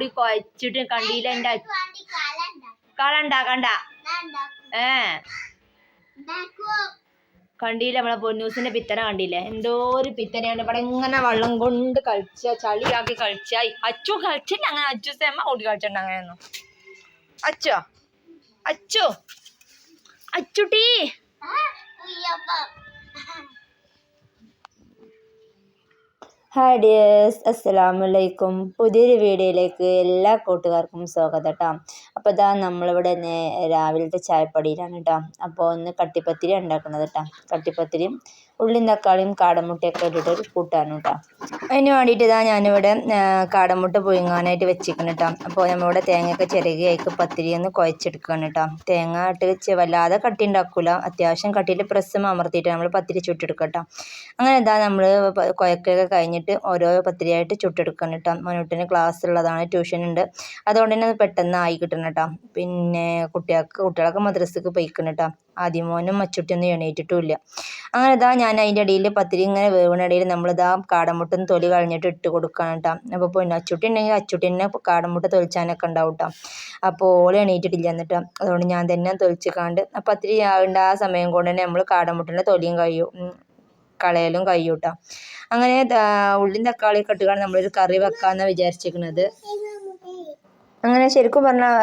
കൂടി കുഴച്ചിട്ട് കണ്ടില്ല എന്റെ കളണ്ട കണ്ട ഏ. കണ്ടില്ല നമ്മളെ പൊന്നൂസിന്റെ പിത്തന കണ്ടില്ലേ? എന്തോ ഒരു പിത്തനയാണ്. ഇവിടെ ഇങ്ങനെ വെള്ളം കൊണ്ട് കളിച്ച ചളിയാക്കി കളിച്ച. അച്ചു കളിച്ചില്ല അങ്ങനെ. അച്ചു സേമ്മ കൂടി കളിച്ചിട്ടുണ്ട് അങ്ങനെയൊന്നും അച്ചോ? അച്ചു? അച്ചുട്ടി? ഹായ് ഡിയേഴ്സ് അസ്സലാമു അലൈക്കും പുതിയൊരു വീഡിയോയിലേക്ക് എല്ലാ കൂട്ടുകാർക്കും സ്വാഗതം കേട്ടോ അപ്പോൾ ഇതാ നമ്മളിവിടെ രാവിലത്തെ ചായപ്പടിയിലാണ് കേട്ടോ അപ്പോൾ ഒന്ന് കട്ടിപ്പത്തിരി ഉണ്ടാക്കുന്നത് കേട്ടോ കട്ടിപ്പത്തിരിയും ഉള്ളിയും തക്കാളിയും കാടമുട്ടയൊക്കെ ഇട്ടിട്ട് കൂട്ടാനും കേട്ടോ അതിന് വേണ്ടിയിട്ട് ഇതാ ഞാനിവിടെ കാടമുട്ട പുഴുങ്ങാനായിട്ട് വെച്ചിരിക്കണം കേട്ടോ അപ്പോൾ നമ്മളിവിടെ തേങ്ങയൊക്കെ ചിരകി പത്തിരി ഒന്ന് കുഴച്ചെടുക്കുകയാണ് കേട്ടോ തേങ്ങ ഇട്ട് വെച്ച് വല്ലാതെ കട്ടി ഉണ്ടാക്കില്ല അത്യാവശ്യം കട്ടിയിൽ പ്രസ്സും അമർത്തിയിട്ട് നമ്മൾ പത്തിരി ചുട്ടെടുക്കുക കേട്ടോ അങ്ങനെ എന്താ നമ്മൾ കുഴക്കൊക്കെ കഴിഞ്ഞിട്ട് ഓരോ പത്തിരിയായിട്ട് ചുട്ടെടുക്കണം കേട്ടോ മനുട്ടിന് ക്ലാസ് ഉള്ളതാണ് ട്യൂഷൻ ഉണ്ട്. അതുകൊണ്ട് തന്നെ അത് പെട്ടെന്ന് ആയി കിട്ടണം കേട്ടോ പിന്നെ കുട്ടികൾക്ക് കുട്ടികളൊക്കെ മദ്രസക്ക് പോയിക്കണം കേട്ടോ ആദ്യമോനും മച്ചുട്ടിയൊന്നും എണീറ്റിട്ടുമില്ല. അങ്ങനെ ഇതാ ഞാൻ അതിന്റെ ഇടയിൽ പത്തിരി ഇങ്ങനെ വേവണിടയിൽ നമ്മളിതാ കാടമുട്ടും തൊലി കളഞ്ഞിട്ട് ഇട്ട് കൊടുക്കണം കേട്ടോ. അപ്പോൾ പിന്നെ അച്ചുട്ടി ഉണ്ടെങ്കിൽ അച്ചുട്ടി തന്നെ കാടമുട്ട തൊലിച്ചാനൊക്കെ ഉണ്ടാവും കേട്ടോ. അപ്പോൾ ഓൾ എണീറ്റിട്ടില്ല എന്നിട്ട് അതുകൊണ്ട് ഞാൻ തന്നെ തൊലിച്ചിക്കാണ്ട് ആ പത്തിരി ആവേണ്ട ആ സമയം കൊണ്ട് തന്നെ നമ്മൾ കാടമുട്ടന്റെ തൊലിയും കഴിയും കളയലും കഴിയും കേട്ടോ. അങ്ങനെ ഉള്ളിയും തക്കാളിയൊക്കെ ഇട്ടുകൊണ്ട് നമ്മളൊരു കറി വെക്കാമെന്നാണ് വിചാരിച്ചിരിക്കുന്നത്. അങ്ങനെ ശരിക്കും പറഞ്ഞാൽ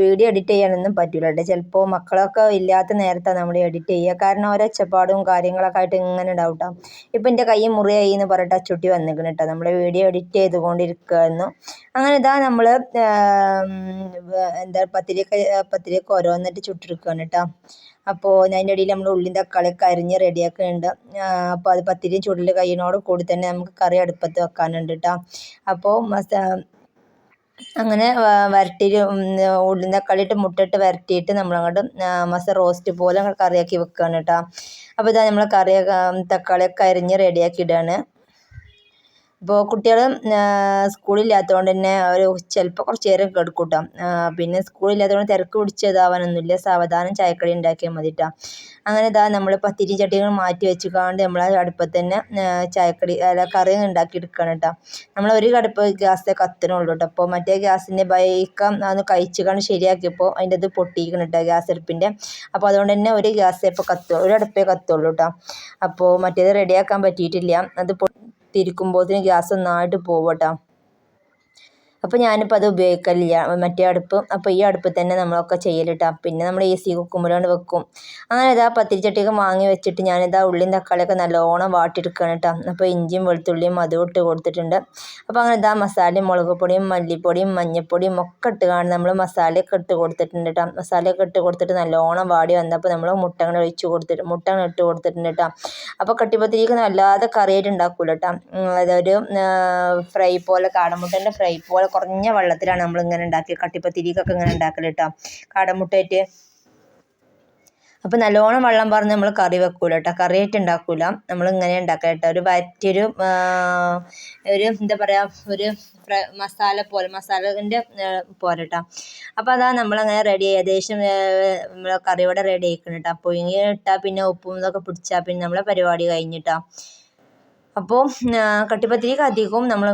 വീഡിയോ എഡിറ്റ് ചെയ്യാനൊന്നും പറ്റില്ല കേട്ടോ. ചിലപ്പോൾ മക്കളൊക്കെ ഇല്ലാത്ത നേരത്താണ് നമ്മൾ എഡിറ്റ് ചെയ്യുക. കാരണം ഓരോ ഒച്ചപ്പാടും കാര്യങ്ങളൊക്കെ ആയിട്ട് ഇങ്ങനെ ഡൗട്ടാണ് ഇപ്പം എന്റെ കൈ മുറിയായി എന്ന് പറഞ്ഞിട്ട് അച്ചുട്ടി വന്നിരിക്കണം കേട്ടോ. നമ്മൾ വീഡിയോ എഡിറ്റ് ചെയ്തുകൊണ്ടിരിക്കുകയായിരുന്നു അങ്ങനെ ഇതാ നമ്മൾ എന്താ പത്തിരിയൊക്കെ പത്തിരിയൊക്കെ ഓരോന്നിട്ട് ചുട്ടിരിക്കുകയാണ് കേട്ടോ. അപ്പോൾ അതിന്റെ ഇടയിൽ നമ്മൾ ഉള്ളിയും തക്കാളി അരിഞ്ഞ് റെഡിയാക്കുന്നുണ്ട്. അപ്പോൾ അത് പത്തിരിയും ചുടൽ കഴിയുന്നതോട് കൂടി തന്നെ നമുക്ക് കറി അടുപ്പത്ത് വെക്കാനുണ്ട് കേട്ടോ. അപ്പോൾ മസാ അങ്ങനെ വരട്ടിയിട്ട് ഉള്ളി തക്കാളി ഇട്ട് മുട്ടിട്ട് വരട്ടിയിട്ട് നമ്മളങ്ങോട്ട് മസ റോസ്റ്റ് പോലെ കറിയാക്കി വെക്കുകയാണ് കേട്ടോ അപ്പോൾ ഇതാ നമ്മൾ കറിയൊക്കെ തക്കാളിയൊക്കെ അരിഞ്ഞ് റെഡിയാക്കി ഇടുകയാണ് ഇപ്പോൾ കുട്ടികൾ സ്കൂളില്ലാത്തതുകൊണ്ട് തന്നെ ഒരു ചിലപ്പോൾ കുറച്ച് നേരം കിടക്കും കേട്ടോ പിന്നെ സ്കൂളില്ലാത്തതുകൊണ്ട് തിരക്ക് പിടിച്ച് ഇതാവാനൊന്നുമില്ല. സാവധാനം ചായക്കടി ഉണ്ടാക്കിയാൽ മതി കേട്ടോ അങ്ങനെ ഇതാ നമ്മൾ പത്തിരി ചട്ടികൾ മാറ്റി വെച്ചുകൊണ്ട് നമ്മൾ അടുപ്പത്ത് തന്നെ ചായക്കടി അല്ല കറി ഉണ്ടാക്കി എടുക്കണം കേട്ടോ നമ്മൾ ഒരു കടുപ്പ് ഗ്യാസേ കത്തിനുള്ളൂ കേട്ടോ അപ്പോൾ മറ്റേ ഗ്യാസിന്റെ ബൈക്കം അതൊന്ന് കഴിച്ചുകൊണ്ട് ശരിയാക്കിയപ്പോൾ അതിന്റെ ഇത് പൊട്ടിയിരിക്കണം കേട്ടോ ഗ്യാസ് അടുപ്പിന്റെ അപ്പോൾ അതുകൊണ്ട് തന്നെ ഒരു ഗ്യാസേ ഇപ്പോൾ കത്തു ഒരു അടുപ്പേ കത്തുള്ളൂ കേട്ടോ അപ്പോൾ മറ്റേത് റെഡിയാക്കാൻ പറ്റിയിട്ടില്ല. അത് തിരിക്കുമ്പോഴത്തേന് ഗ്യാസ് ഒന്നായിട്ട് പോകും കേട്ടോ അപ്പോൾ ഞാനിപ്പോൾ അത് ഉപയോഗിക്കലില്ല. മറ്റേ അടുപ്പ് അപ്പോൾ ഈ അടുപ്പിൽ തന്നെ നമ്മളൊക്കെ ചെയ്യലിട്ടാ. പിന്നെ നമ്മൾ എ സി കുക്കുമ്പോഴാണ് വെക്കും. അങ്ങനെ ഇതാ പത്തിരിച്ചട്ടിയൊക്കെ വാങ്ങി വെച്ചിട്ട് ഞാനിതാ ഉള്ളിയും തക്കാളിയൊക്കെ നല്ലോണം വാട്ടിയെടുക്കുകയാണ് കേട്ടോ അപ്പോൾ ഇഞ്ചിയും വെളുത്തുള്ളിയും അതും ഇട്ട് കൊടുത്തിട്ടുണ്ട്. അപ്പോൾ അങ്ങനെ ഇതാ മസാലയും മുളക് പൊടിയും മല്ലിപ്പൊടിയും മഞ്ഞൾപ്പൊടിയും ഒക്കെ ഇട്ട് കാണും നമ്മൾ മസാലയൊക്കെ ഇട്ട് കൊടുത്തിട്ടുണ്ട് കേട്ടോ മസാലയൊക്കെ ഇട്ട് കൊടുത്തിട്ട് നല്ലോണം വാടി വന്നപ്പോൾ നമ്മൾ മുട്ടങ്ങനെ ഒഴിച്ച് കൊടുത്തിട്ട് മുട്ട അങ്ങനെ ഇട്ട് കൊടുത്തിട്ടുണ്ട് കേട്ടോ അപ്പോൾ കട്ടിപ്പത്തിരിക്ക് നല്ലാതെ കറിയായിട്ട് ഉണ്ടാക്കൂല കേട്ടോ അതൊരു ഫ്രൈ പോലെ കാടമുട്ടേന്റെ ഫ്രൈ പോലെ കുറഞ്ഞ വെള്ളത്തിലാണ് നമ്മൾ ഇങ്ങനെ ഉണ്ടാക്കി കട്ടിപ്പത്തിരിക്കൊക്കെ ഇങ്ങനെ ഉണ്ടാക്കൽ കേട്ടോ കാടമുട്ടയായിട്ട് അപ്പം നല്ലോണം വെള്ളം പറഞ്ഞ് നമ്മൾ കറി വെക്കൂല കേട്ടോ കറിയായിട്ട് ഉണ്ടാക്കൂല നമ്മൾ ഇങ്ങനെ ഉണ്ടാക്കുക കേട്ടോ ഒരു വറ്റിയൊരു ആ, ഒരു എന്താ പറയുക ഒരു മസാല പോലെ മസാലന്റെ പോലെ കേട്ടോ അപ്പോൾ അതാ നമ്മളങ്ങനെ റെഡി ഏകദേശം നമ്മൾ കറിയോടെ റെഡി ആയിക്കണം കേട്ടോ അപ്പോൾ ഇങ്ങനെ ഇട്ടാൽ പിന്നെ ഉപ്പും ഇതൊക്കെ പിടിച്ചാൽ പിന്നെ നമ്മളെ പരിപാടി കഴിഞ്ഞിട്ടാ അപ്പോൾ കട്ടിപ്പത്തിരിക്ക് അധികവും നമ്മൾ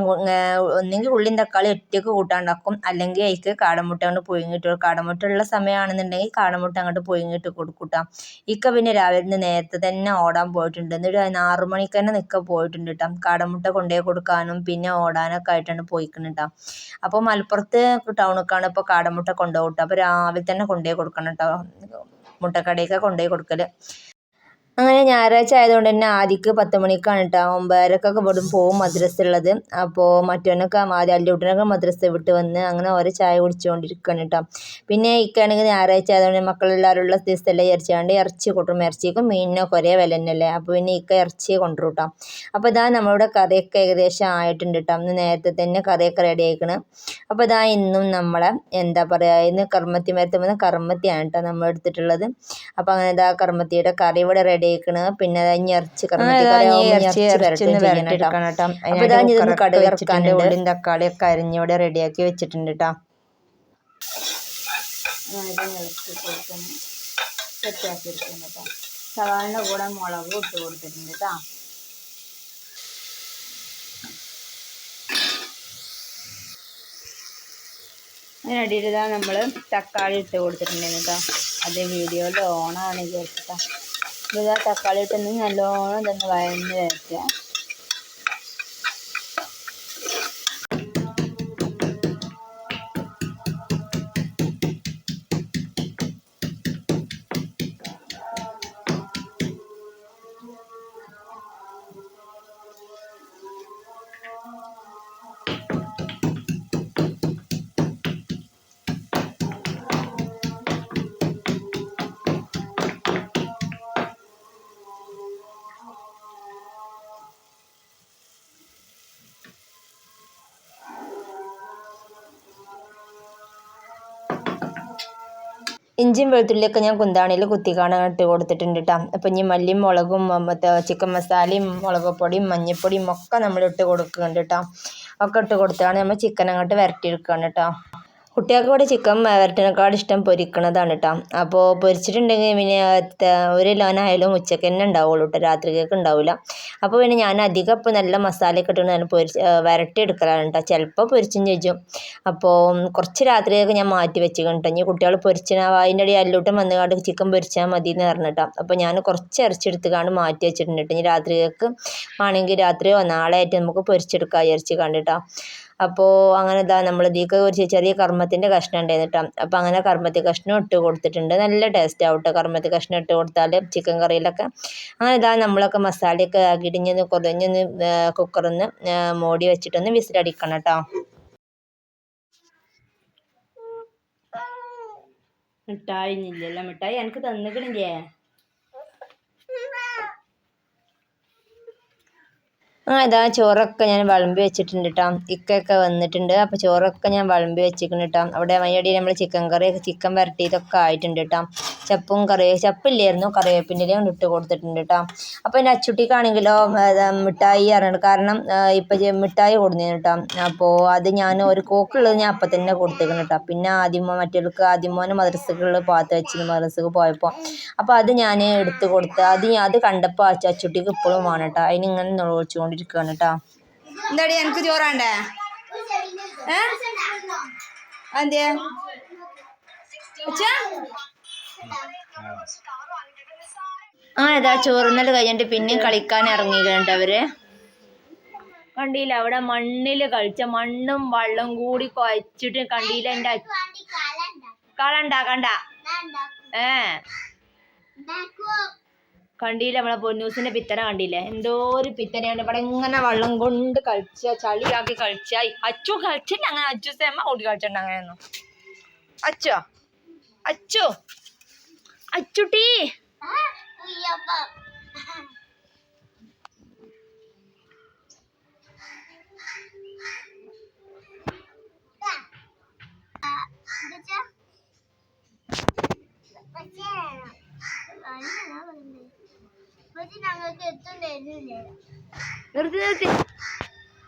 ഒന്നെങ്കിൽ ഉള്ളിൻ തക്കാളി ഒറ്റയ്ക്ക് കൂട്ടാണ്ടാക്കും. അല്ലെങ്കിൽ അതിക്ക് കാടമുട്ട കൊണ്ട് പുഴുങ്ങിയിട്ട് കാടമുട്ട ഉള്ള സമയമാണെന്നുണ്ടെങ്കിൽ കാടമുട്ട അങ്ങോട്ട് പുഴുങ്ങിയിട്ട് കൊടുക്കൂട്ടാ. ഇക്ക പിന്നെ രാവിലെ നേരത്തെ തന്നെ ഓടാൻ പോയിട്ടുണ്ട്. എന്നിട്ട് അതിന് ആറു മണിക്ക് തന്നെ നിൽക്ക പോയിട്ടുണ്ട് കേട്ടോ കാടമുട്ട കൊണ്ടുപോയി കൊടുക്കാനും പിന്നെ ഓടാനൊക്കെ ആയിട്ടാണ് പോയിക്കുന്നത് കേട്ടോ അപ്പോൾ മലപ്പുറത്ത് ടൗണിലേക്കാണ് ഇപ്പോൾ കാടമുട്ട കൊണ്ടുപോകും അപ്പോൾ രാവിലെ തന്നെ കൊണ്ടുപോയി കൊടുക്കണം കേട്ടോ മുട്ടക്കടയൊക്കെ കൊണ്ടുപോയി കൊടുക്കൽ അങ്ങനെ ഞായറാഴ്ച ആയതുകൊണ്ട് തന്നെ ആദിക്ക് പത്ത് മണിക്കാണ് കേട്ടോ ഒമ്പതരക്കൊക്കെ ഇവിടും പോവും മദ്രസ ഉള്ളത് അപ്പോൾ മറ്റവനൊക്കെ ആദ്യം അല്ലൂട്ടനൊക്കെ മദ്രസ വിട്ട് വന്ന് അങ്ങനെ ഓരോ ചായ കുടിച്ചുകൊണ്ടിരിക്കുകയാണ് കേട്ടോ പിന്നെ ഇക്കാണെങ്കിൽ ഞായറാഴ്ച ആയതുകൊണ്ട് മക്കളെല്ലാവരും ഉള്ള ദിവസത്തല്ലേ ഇറച്ചിയാണ്ട് ഇറച്ചി കൊണ്ടുവരും. ഇറച്ചിക്കും മീനിനൊക്കെ ഒരേ വില തന്നെയല്ലേ. അപ്പോൾ പിന്നെ ഇക്ക ഇറച്ചി കൊണ്ടു കേട്ടോ അപ്പോൾ ഇതാ നമ്മളുടെ കറിയൊക്കെ ഏകദേശം ആയിട്ടുണ്ട് കേട്ടോ അന്ന് നേരത്തെ തന്നെ കറിയൊക്കെ റെഡി ആയിക്കണ്. അപ്പോൾ ഇതാ ഇന്നും നമ്മളെ എന്താ പറയുക ഇന്ന് കർമ്മത്തി മരത്തുമ്പോൾ കർമ്മത്തിയാണ് കേട്ടോ നമ്മൾ എടുത്തിട്ടുള്ളത്. അപ്പോൾ അങ്ങനെ ഇതാ കർമ്മത്തിയുടെ കറി ഇവിടെ റെഡി ആയിക്കണ് പിന്നെ ഇനി ഇറച്ചി തക്കാളി ഒക്കെ അരിഞ്ഞിവിടെ റെഡിയാക്കി വെച്ചിട്ടുണ്ട് കേട്ടോ. സവാളിന്റെ കൂടെ മുളക് ഇട്ട് കൊടുത്തിട്ടുണ്ട് കേട്ടോ. ഇതിനടിയിൽ ഇതാ നമ്മൾ തക്കാളി ഇട്ട് കൊടുത്തിട്ടുണ്ടായിരുന്നു കേട്ടോ. അത് വീഡിയോയിൽ ഓണാണ് വിചാരിച്ചിട്ടാ. ഇതാ തക്കാളി ഇട്ടൊന്ന് നല്ലോണം ഇതൊന്ന് വഴന്ന് വരട്ടെ. ഇഞ്ചിയും വെളുത്തുള്ളിയൊക്കെ ഞാൻ കുന്താണിയിൽ കുത്തിക്കാണാൻ ഇട്ട് കൊടുത്തിട്ടുണ്ട് കേട്ടോ അപ്പം ഇനി മല്ലിയും മുളകും മറ്റേ ചിക്കൻ മസാലയും മുളക് പൊടിയും മഞ്ഞൾപ്പൊടിയും ഒക്കെ നമ്മൾ ഇട്ട് കൊടുക്കുന്നുണ്ട് കേട്ടോ ഒക്കെ ഇട്ട് കൊടുത്താണ് നമ്മൾ ചിക്കൻ അങ്ങോട്ട് വരട്ടിയെടുക്കുകയാണ് കേട്ടോ കുട്ടികൾക്ക് ഇവിടെ ചിക്കൻ വരട്ടിനേക്കാട് ഇഷ്ടം പൊരിക്കണതാണ് കേട്ടോ അപ്പോൾ പൊരിച്ചിട്ടുണ്ടെങ്കിൽ പിന്നെ ഒരു ലോനായാലും ഉച്ചയ്ക്ക് തന്നെ ഉണ്ടാവുള്ളൂ കേട്ടോ രാത്രിക്കേക്ക് ഉണ്ടാവില്ല അപ്പോൾ പിന്നെ ഞാൻ അധികം ഇപ്പോൾ നല്ല മസാലയൊക്കെ ഇട്ട് ഞാൻ പൊരിച്ച് വരട്ടി എടുക്കലാണ് കേട്ടോ ചിലപ്പോൾ പൊരിച്ചും ചോദിച്ചും അപ്പോൾ കുറച്ച് രാത്രിയൊക്കെ ഞാൻ മാറ്റി വെച്ച് കേട്ടോ ഇനി കുട്ടികൾ പൊരിച്ചാൽ അതിന്റെ ഇടയിൽ അല്ലൂട്ടം കാട് ചിക്കൻ പൊരിച്ചാൽ മതി എന്ന് പറഞ്ഞിട്ടോ. അപ്പോൾ ഞാൻ കുറച്ച് ഇറച്ചെടുത്തുകൊണ്ട് മാറ്റി വെച്ചിട്ടുണ്ട് കേട്ടോ. ഇനി രാത്രിയൊക്കെ ആണെങ്കിൽ രാത്രിയോ നാളെ ആയിട്ട് നമുക്ക് പൊരിച്ചെടുക്കാം വിചാരിച്ച് കണ്ടിട്ടോ. അപ്പോൾ അങ്ങനെ ഇതാ നമ്മൾ ഇതിലേക്ക് ഒരു ചെറിയ കർമ്മത്തിന്റെ കഷ്ണം ഉണ്ടായിരുന്നു കേട്ടോ അപ്പോൾ അങ്ങനെ കർമ്മത്തി കഷ്ണം ഇട്ട് കൊടുത്തിട്ടുണ്ട്. നല്ല ടേസ്റ്റ് ആവും കേട്ടോ കർമ്മത്തി കഷ്ണം ഇട്ട് കൊടുത്താൽ ചിക്കൻ കറിയിലൊക്കെ. അങ്ങനെ ഇതാ നമ്മളൊക്കെ മസാലയൊക്കെ ഒന്ന് കുറഞ്ഞൊന്ന് കുക്കറൊന്ന് മൂടി വെച്ചിട്ടൊന്ന് വിസിലടിക്കണം കേട്ടോ മിഠായി ഇല്ലല്ലോ മിഠായി എനിക്ക് തന്നിക്കണില്ലേ? ആ ഇതാ ചോറൊക്കെ ഞാൻ വിളമ്പി വെച്ചിട്ടുണ്ട് കേട്ടോ ഇക്കൊക്കെ വന്നിട്ടുണ്ട്. അപ്പോൾ ചോറൊക്കെ ഞാൻ വിളമ്പി വെച്ചിരിക്കുന്നു കേട്ടോ അവിടെ മയ്യടി നമ്മൾ ചിക്കൻ കറി ചിക്കൻ വരട്ടിയതൊക്കെ ആയിട്ടുണ്ട് കേട്ടോ ചപ്പും കറി ചപ്പില്ലായിരുന്നു. കറിവേപ്പിന്റെയും ഇട്ട് കൊടുത്തിട്ടുണ്ട് കേട്ടോ അപ്പോൾ എന്റെ അച്ചുട്ടിക്കാണെങ്കിലോ മിഠായി അറിയണം കാരണം ഇപ്പം മിഠായി കൊടുന്നിരുന്നു കേട്ടോ അപ്പോൾ അത് ഞാൻ ഒരു കോക്കുള്ളത് ഞാൻ അപ്പം തന്നെ കൊടുത്തിരിക്കുന്നു കേട്ടോ പിന്നെ ആദ്യമോ മറ്റവർക്ക് ആദ്യമോനെ മദ്രസകളിൽ പാത്ത് വെച്ച് മദ്രസക്ക് പോയപ്പോൾ അപ്പോൾ അത് ഞാൻ എടുത്ത് കൊടുത്ത് അത് അത് കണ്ടപ്പോൾ അച്ചുട്ടിക്ക് ഇപ്പോഴും വേണം കേട്ടോ അതിനിങ്ങനെ നോളിച്ചുകൊണ്ടിരിക്കുകയാണ് കേട്ടോ എന്താടി എനിക്ക് ചോറാണ്ടേ ഏ? എന്തേ ആ ഇതാ ചോറുന്നൽ കഴിഞ്ഞിട്ട് പിന്നെയും കളിക്കാൻ ഇറങ്ങിയിട്ടുണ്ട് അവർ. കണ്ടില്ല അവിടെ മണ്ണിൽ കളിച്ച മണ്ണും വെള്ളം കൂടി കുഴച്ചിട്ട് കണ്ടില്ല എന്റെ കളണ്ട കണ്ട ഏ. കണ്ടില്ല നമ്മളെ പൊന്നൂസിന്റെ പിത്തന കണ്ടില്ലേ? എന്തോ ഒരു പിത്തനയാണ് ഇവിടെ ഇങ്ങനെ വെള്ളം കൊണ്ട് കളിച്ച ചളിയാക്കി കളിച്ച അച്ചു കളിച്ചിട്ട് അങ്ങനെ അച്ചു സേമ്മ ഓടി കളിച്ചിട്ടുണ്ട് അങ്ങനെയൊന്നും. അച്ചോ? അച്ചു? അച്ചുട്ടി? നിർത്തി നിർത്തി.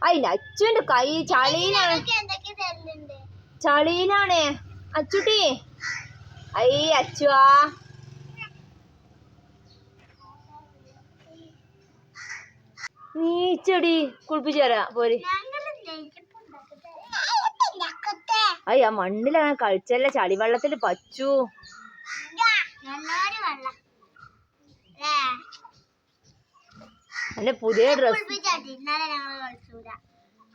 അയില്ല അച്ചുവിന്റെ കൈ ചളിയിലാണ്. ചളിയിലാണ്. അച്ചുട്ടി. ഐ അച്ചുവാ നീച്ചടി കുളിപ്പിച്ചു തരാ പോര്. അയ്യ മണ്ണിലങ്ങനെ കളിച്ചല്ല ചളിവെള്ളത്തിൽ പച്ചു. നല്ലൊരു വെള്ളം. അല്ലേ എന്റെ പുതിയ ഡ്രസ്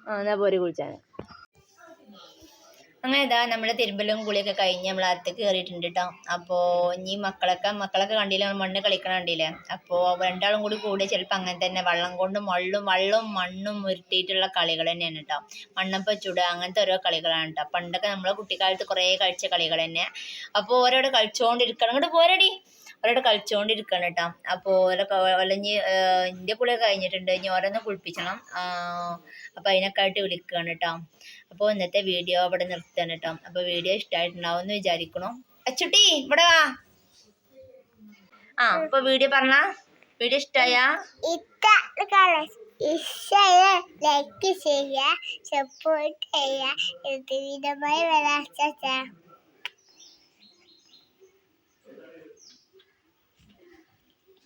ആ എന്നാ പോര് കുളിച്ചാന്. അങ്ങനെ ഇതാ നമ്മൾ തിരുമ്പലും കുളിയൊക്കെ കഴിഞ്ഞ് നമ്മൾ അകത്തേക്ക് കയറിയിട്ടുണ്ട് കേട്ടോ അപ്പോൾ ഇനി മക്കളൊക്കെ മക്കളൊക്കെ കണ്ടില്ലേ മണ്ണ് കളിക്കണ കണ്ടില്ലേ? അപ്പോൾ രണ്ടാളും കൂടി കൂടി ചിലപ്പോൾ അങ്ങനെ തന്നെ വള്ളം കൊണ്ടും മള്ളും വള്ളും മണ്ണും ഉരുട്ടിയിട്ടുള്ള കളികൾ തന്നെയാണ് കേട്ടോ മണ്ണപ്പം ചുട അങ്ങനത്തെ ഓരോ കളികളാണ് കേട്ടോ പണ്ടൊക്കെ നമ്മളെ കുട്ടിക്കാലത്ത് കുറേ കളിച്ച കളികൾ തന്നെ. അപ്പോൾ ഓരോട് കളിച്ചുകൊണ്ടിരിക്കണം അങ്ങോട്ട് പോരടി. ഓരോട് കളിച്ചുകൊണ്ടിരിക്കണം കേട്ടോ അപ്പോൾ ഓരോ ഇന്ത്യ എന്റെ കുളിയൊക്കെ കഴിഞ്ഞിട്ടുണ്ട് ഇനി ഓരോന്ന് കുളിപ്പിക്കണം അപ്പോൾ അതിനൊക്കെ ആയിട്ട് വിളിക്കുകയാണ് കേട്ടോ അപ്പോൾ ഇന്നത്തെ വീഡിയോ അവിടെ നിർത്തുകയാണ് കേട്ടോ അപ്പോൾ വീഡിയോ ഇഷ്ടമായിട്ടുണ്ടാവും എന്ന് വിചാരിക്കണം അച്ചുട്ടി ഇവിടെ വാ ആ അപ്പോൾ വീഡിയോ പറഞ്ഞ വീഡിയോ ഇഷ്ടമായ ഇഷ്ടമായ ലൈക്ക് ചെയ്യുക സപ്പോർട്ട് ചെയ്യുക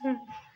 嗯。